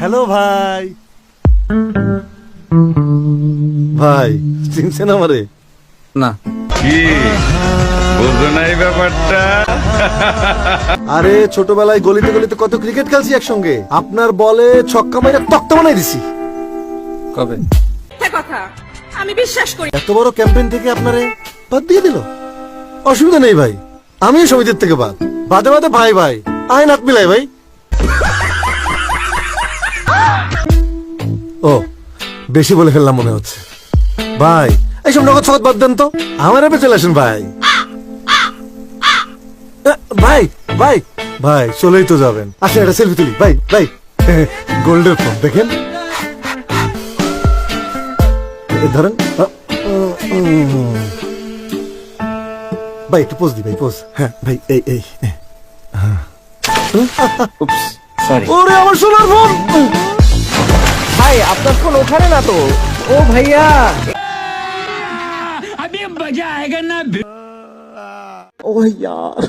Hello ভাই। ভাই চিনছেন আমারে? না। কি? বুঝো নাই ব্যাপারটা। আরে ছোটবেলায় গলিতে গলিতে কত ক্রিকেট খেলছি একসঙ্গে। আপনার বলে ছক্কা মাইরে তক্তা বানাই দিছি। কবে? কথা আমি বিশ্বাস করি। এত বড় ক্যাম্পেইন থেকে আপনারে বাদ দিয়ে দিল? অসুবিধা নেই ভাই আমিও সমিতির থেকে বাদ। বাদে বাদে ভাই ভাই আইন হাত মিলাই ভাই। বেশি বলে ফেললাম মনে হচ্ছে। ভাই এইসব নগদ সগদ বাদ দেন তো। আমার এপে চলে আসেন ভাই। ভাই ভাই ভাই চলেই তো যাবেন। আসেন একটা সেলফি তুলি। ভাই ভাই গোল্ডের ফোন দেখেন। ধরেন ভাই একটু পোজ দি ভাই পোজ হ্যাঁ ভাই এই এই সরি ওরে আমার সোনার ফোন ভাই আপনার ফোন ওখানে না তো ও ভাইয়া अभी मजा आएगा ना ও ইয়ার